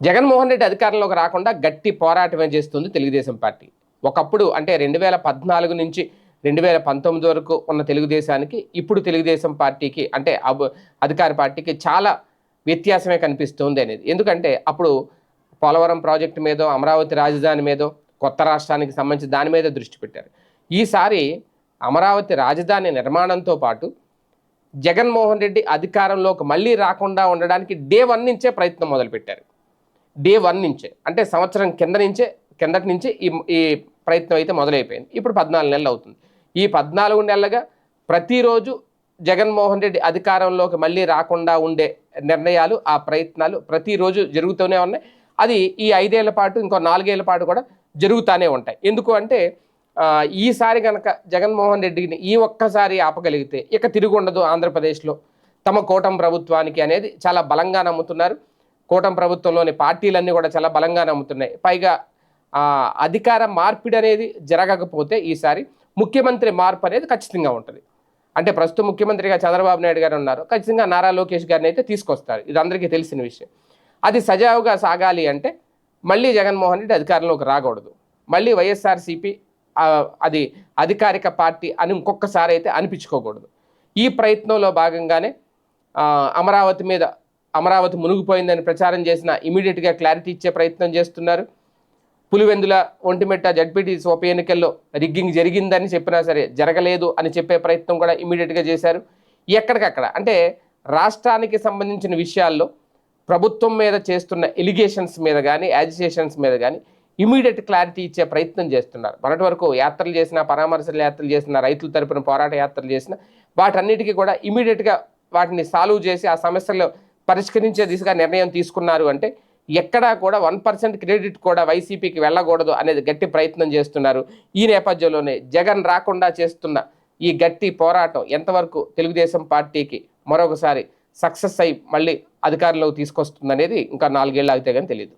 జగన్మోహన్ రెడ్డి అధికారంలోకి రాకుండా గట్టి పోరాటమే చేస్తుంది తెలుగుదేశం పార్టీ. ఒకప్పుడు అంటే రెండు వేల పద్నాలుగు నుంచి రెండు వేల పంతొమ్మిది వరకు ఉన్న తెలుగుదేశానికి ఇప్పుడు తెలుగుదేశం పార్టీకి అంటే అధికార పార్టీకి చాలా వ్యత్యాసమే కనిపిస్తుంది అనేది. ఎందుకంటే అప్పుడు పోలవరం ప్రాజెక్టు మీదో అమరావతి రాజధాని మీదో కొత్త రాష్ట్రానికి సంబంధించి దాని మీద దృష్టి పెట్టారు. ఈసారి అమరావతి రాజధాని నిర్మాణంతో పాటు జగన్మోహన్ రెడ్డి అధికారంలోకి మళ్ళీ రాకుండా ఉండడానికి డే వన్ నుంచే ప్రయత్నం మొదలుపెట్టారు. డే వన్ నుంచే అంటే సంవత్సరం కింద నుంచే కిందటి నుంచి ఈ ఈ ప్రయత్నం అయితే మొదలైపోయింది. ఇప్పుడు పద్నాలుగు నెలలు అవుతుంది. ఈ పద్నాలుగు నెలలుగా ప్రతిరోజు జగన్మోహన్ రెడ్డి అధికారంలోకి మళ్ళీ రాకుండా ఉండే నిర్ణయాలు ఆ ప్రయత్నాలు ప్రతిరోజు జరుగుతూనే ఉన్నాయి. అది ఈ ఐదేళ్ళ పాటు ఇంకో నాలుగేళ్ళ పాటు కూడా జరుగుతూనే ఉంటాయి. ఎందుకు అంటే ఈసారి కనుక జగన్మోహన్ రెడ్డిని ఈ ఒక్కసారి ఆపగలిగితే ఇక తిరిగి ఉండదు ఆంధ్రప్రదేశ్లో. తమ కూటమి ప్రభుత్వానికి అనేది చాలా బలంగా నమ్ముతున్నారు. కూటమి ప్రభుత్వంలోని పార్టీలన్నీ కూడా చాలా బలంగా నమ్ముతున్నాయి. పైగా అధికార మార్పిడి అనేది జరగకపోతే ఈసారి ముఖ్యమంత్రి మార్పు అనేది ఖచ్చితంగా ఉంటుంది. అంటే ప్రస్తుత ముఖ్యమంత్రిగా చంద్రబాబు నాయుడు గారు ఉన్నారు. ఖచ్చితంగా నారా లోకేష్ గారిని అయితే తీసుకొస్తారు. ఇది అందరికీ తెలిసిన విషయం. అది సజావుగా సాగాలి అంటే మళ్ళీ జగన్మోహన్ రెడ్డి అధికారంలోకి రాకూడదు. మళ్ళీ వైఎస్ఆర్సీపీ అది అధికారిక పార్టీ అని ఇంకొకసారి అయితే అనిపించుకోకూడదు. ఈ ప్రయత్నంలో భాగంగానే అమరావతి మీద అమరావతి మునిగిపోయిందని ప్రచారం చేసిన ఇమీడియట్గా క్లారిటీ ఇచ్చే ప్రయత్నం చేస్తున్నారు. పులివెందుల ఒంటిమెట్ట జడ్పీటీసీ ఉప ఎన్నికల్లో రిగ్గింగ్ జరిగిందని చెప్పినా సరే జరగలేదు అని చెప్పే ప్రయత్నం కూడా ఇమీడియట్గా చేశారు. ఎక్కడికక్కడ? అంటే రాష్ట్రానికి సంబంధించిన విషయాల్లో ప్రభుత్వం మీద చేస్తున్న ఎలిగేషన్స్ మీద కానీ యాజిటేషన్స్ మీద కానీ ఇమీడియట్ క్లారిటీ ఇచ్చే ప్రయత్నం చేస్తున్నారు. మొన్నటి వరకు యాత్రలు చేసిన పరామర్శల యాత్రలు చేసిన రైతుల తరపున పోరాట యాత్రలు చేసిన వాటన్నిటికీ కూడా ఇమీడియట్గా వాటిని సాల్వ్ చేసి ఆ సమస్యలు పరిష్కరించే దిశగా నిర్ణయం తీసుకున్నారు అంటే ఎక్కడా కూడా వన్ పర్సెంట్ క్రెడిట్ కూడా వైసీపీకి వెళ్ళకూడదు అనేది గట్టి ప్రయత్నం చేస్తున్నారు. ఈ నేపథ్యంలోనే జగన్ రాకుండా చేస్తున్న ఈ గట్టి పోరాటం ఎంతవరకు తెలుగుదేశం పార్టీకి మరొకసారి సక్సెస్ అయి మళ్ళీ అధికారంలోకి తీసుకొస్తుందనేది ఇంకా నాలుగేళ్ళు ఆగితే కానీ తెలియదు